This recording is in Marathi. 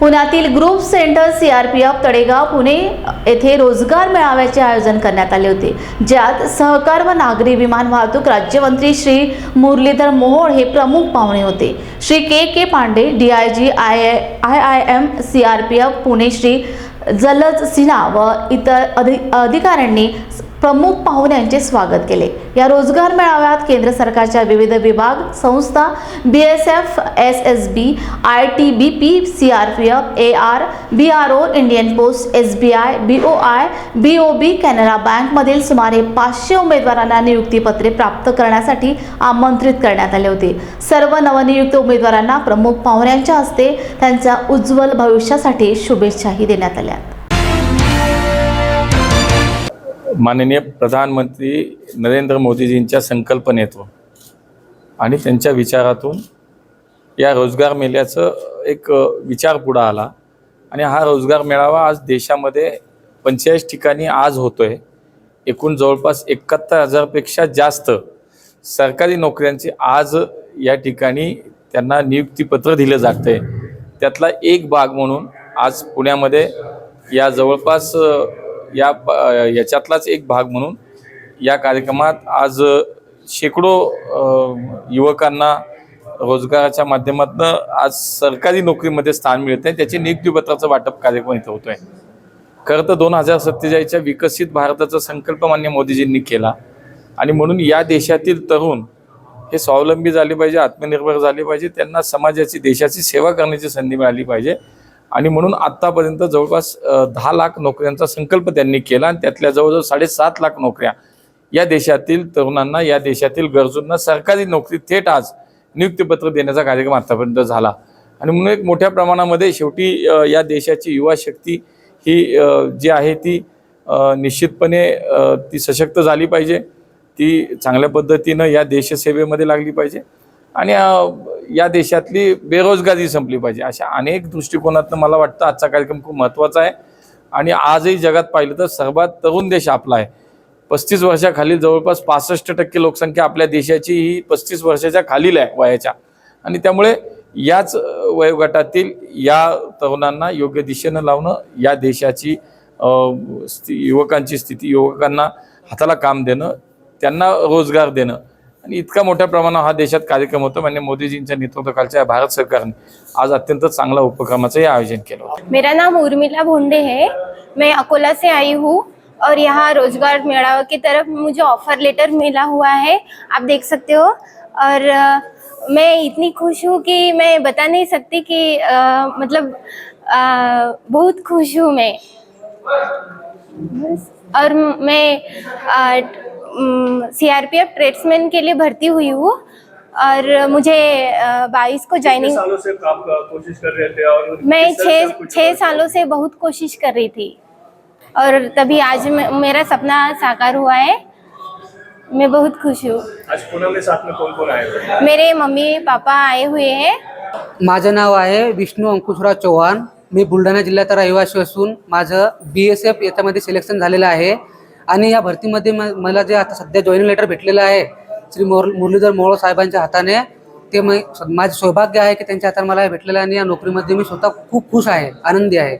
पुण्यातील group centre C R P F Tadegaon Pune येथे रोजगार मेळाव्याचे आयोजन करण्यात आले होते. ज्यात सहकार व नागरी विमान वाहतूक राज्यमंत्री श्री मुरलीधर मोहोळ हे प्रमुख पाहुणे होते. Shri K K Pande D I G I I I M C R P F Pune Shri Jalaj Sinha व इतर अधि अधिकाऱ्यांनी प्रमुख पाहुण्यांचे स्वागत केले. या रोजगार मेळाव्यात केंद्र सरकारच्या विविध विभाग संस्था B S F S S B I T B P C R P F A R B R O Indian post S B I B O I B O B Canara बँकमधील सुमारे पाचशे उमेदवारांना नियुक्तीपत्रे प्राप्त करण्यासाठी आमंत्रित करण्यात आले होते. सर्व नवनियुक्त उमेदवारांना प्रमुख पाहुण्यांच्या हस्ते त्यांच्या उज्ज्वल भविष्यासाठी शुभेच्छाही देण्यात आल्या. माननीय प्रधानमंत्री नरेंद्र मोदीजींच्या संकल्पनेतून आणि त्यांच्या विचारातून या रोजगार मेळ्याचं एक विचार पुढं आला. आणि हा रोजगार मेळावा आज देशामध्ये पंचेचाळीस ठिकाणी आज होतो आहे एकूण जवळपास एकाहत्तर हजारपेक्षा जास्त सरकारी नोकऱ्यांची आज या ठिकाणी त्यांना नियुक्तीपत्र दिलं जातं आहे त्यातला एक भाग म्हणून आज पुण्यामध्ये या जवळपास या याच्यातलाच एक भाग म्हणून या कार्यक्रमात आज शेकडो युवकांना रोजगाराच्या माध्यमातून आज सरकारी नोकरीमध्ये स्थान मिळत आहे. त्याचे नियुक्तीपत्राचं वाटप कार्यक्रम इथं होतोय. खरं तर दोन हजार सत्तेचाळीसच्या विकसित भारताचा संकल्प मान्य मोदीजींनी केला. आणि म्हणून या देशातील तरुण हे स्वावलंबी झाले पाहिजे आत्मनिर्भर झाले पाहिजे त्यांना समाजाची देशाची सेवा करण्याची संधी मिळाली पाहिजे. आणि म्हणून आत्तापर्यंत जवळपास दहा लाख नोकऱ्यांचा संकल्प त्यांनी केला आणि त्यातल्या जवळजवळ साडेसात लाख नोकऱ्या या देशातील तरुणांना या देशातील गरजूंना सरकारी नोकरी थेट आज नियुक्तीपत्र देण्याचा कार्यक्रम आतापर्यंत झाला. आणि म्हणून एक मोठ्या प्रमाणामध्ये शेवटी या देशाची युवा शक्ती ही जी आहे ती निश्चितपणे ती सशक्त झाली पाहिजे. ती चांगल्या पद्धतीनं या देशसेवेमध्ये लागली पाहिजे. आणि या देशातली बेरोजगारी संपली पाहिजे अशा अनेक दृष्टिकोनातनं मला वाटतं आजचा कार्यक्रम खूप महत्त्वाचा आहे. आणि आजही जगात पाहिलं तर सर्वात तरुण देश आपला आहे. पस्तीस वर्षाखालील जवळपास पासष्ट टक्के लोकसंख्या आपल्या देशाची ही पस्तीस वर्षाच्या खालील आहे वयाच्या. आणि त्यामुळे याच वयोगटातील या तरुणांना योग्य दिशेनं लावणं या देशाची स्थि युवकांची स्थिती युवकांना हाताला काम देणं त्यांना रोजगार देणं आणि इतका मोठ्या प्रमाणावर हा देशात कार्यक्रम होतो. म्हणजे मोदीजींच्या नेतृत्वाखालच्या भारत सरकारने आज अत्यंत चांगल्या उपक्रमाचं आयोजन केलं मेरा नाम उर्मिला भोंडे है. मैं अकोला से आई हूँ और यहाँ रोजगार मेड़ावा की तरफ मुझे ऑफर लेटर मिला हुआ है। आप देख सकते हो। और मैं इतनी खुश हूँ कि मैं बता नहीं सकती कि आ, मतलब आ, बहुत खुश हूँ मैं। बस। और मैं C R P F tradesman के लिए भर्ती हुई हूँ और मुझे बाईस को ज्वाइनिंग सालों से काम का कोशिश कर रहे थे और मैं छः छः सालों से बहुत कोशिश कर रही थी। और तभी आज मैं- मेरा सपना साकार हुआ है। मैं बहुत खुश हूँ। आज पुणे में साथ में कौन कौन आए थे मेरे मम्मी पापा आए हुए हैं। माझं नाव आहे विष्णू अंकुशराव चव्हाण मी बुलढाणा जिल्ह्याचा रहिवासी असून माझं बी एस एफ याच्यामध्ये सिलेक्शन झालेलं आहे. आणि या भरतीमध्ये मला जे आता सध्या जॉईनिंग लेटर भेटलेलं आहे श्री मोर मुरलीधर मोहोळ साहेबांच्या हाताने ते मी माझे सौभाग्य आहे की त्यांच्या हाताने मला हे भेटलेलं आहे आणि या नोकरीमध्ये मी स्वतः खूप खुश आहे आनंदी आहे.